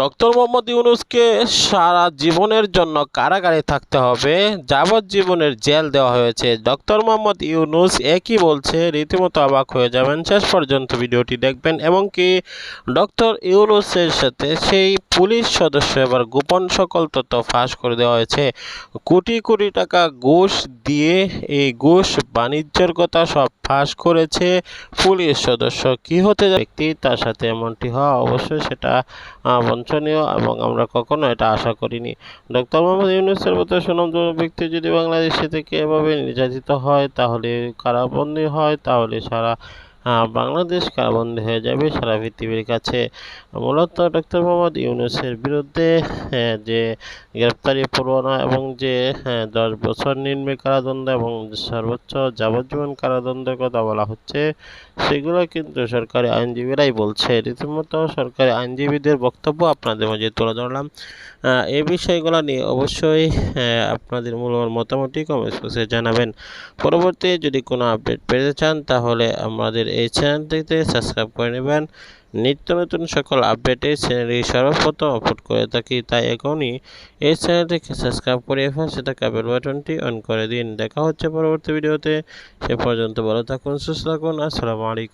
Doctor Mohammad ইউনুসকে সারা জীবনের জন্য কারাগারে থাকতে হবে, যাবজ্জীবনের জেল দেওয়া হয়েছে। ডক্টর মোহাম্মদ ইউনুস একই বলছে, রীতিমতো অবাক হয়ে যাবেন। শেষ পর্যন্ত ভিডিওটি দেখবেন এবং কি ডক্টর ইউনুসের সাথে সেই পুলিশ সদস্য এবার গোপন সকল তথ্য ফাঁস করে দেওয়া হয়েছে। কোটি কোটি টাকা ঘুষ দিয়ে এই ঘুষ বাণিজ্যের কথা সব ফাঁস করেছে পুলিশ সদস্য। কি হতে ব্যক্তি তার সাথে এমনটি হওয়া অবশ্যই সেটা আহ, বাঞ্ছনীয় এবং আমরা কখনো এটা আশা করিনি। ডক্টর মোহাম্মদ ইউনুসের মতো সুনামধন্য ব্যক্তি যদি বাংলাদেশে থেকে এভাবে নির্যাতিত হয় তাহলে কারাবন্দী হয় তাহলে সারা বাংলাদেশ কারাবন্দী হয়ে যাবে সারা পৃথিবীর কাছে? মূলত ডক্টর মোহাম্মদ ইউনুসের বিরুদ্ধে যে গ্রেপ্তারি পরোয়ানা এবং যে হ্যাঁ, দশ বছর নিম্ন কারাদণ্ড এবং সর্বোচ্চ যাবজ্জীবন কারাদণ্ডের কথা বলা হচ্ছে সেগুলো কিন্তু সরকারি আইনজীবীরাই বলছে। রীতিমতো সরকারি আইনজীবীদের বক্তব্য আপনাদের মাঝে তুলে ধরলাম। এই বিষয়গুলো নিয়ে অবশ্যই আপনাদের মূল্যবান মতামতটি কমেন্ট বক্সে জানাবেন। পরবর্তী যদি কোনো আপডেট পেতে চান তাহলে আমাদের এই চ্যানেলটিতে সাবস্ক্রাইব করে নেবেন। নিত্য নতুন সকল আপডেটে চ্যানেলটি সর্বপ্রথম আপলোড করে থাকি, তাই এখনই এই চ্যানেলটিকে সাবস্ক্রাইব করে এবং সেটা বেল বাটনটি অন করে দিন। দেখা হচ্ছে পরবর্তী ভিডিওতে সে পর্যন্ত ভালো থাকুন, সুস্থ থাকুন। আসসালামু আলাইকুম।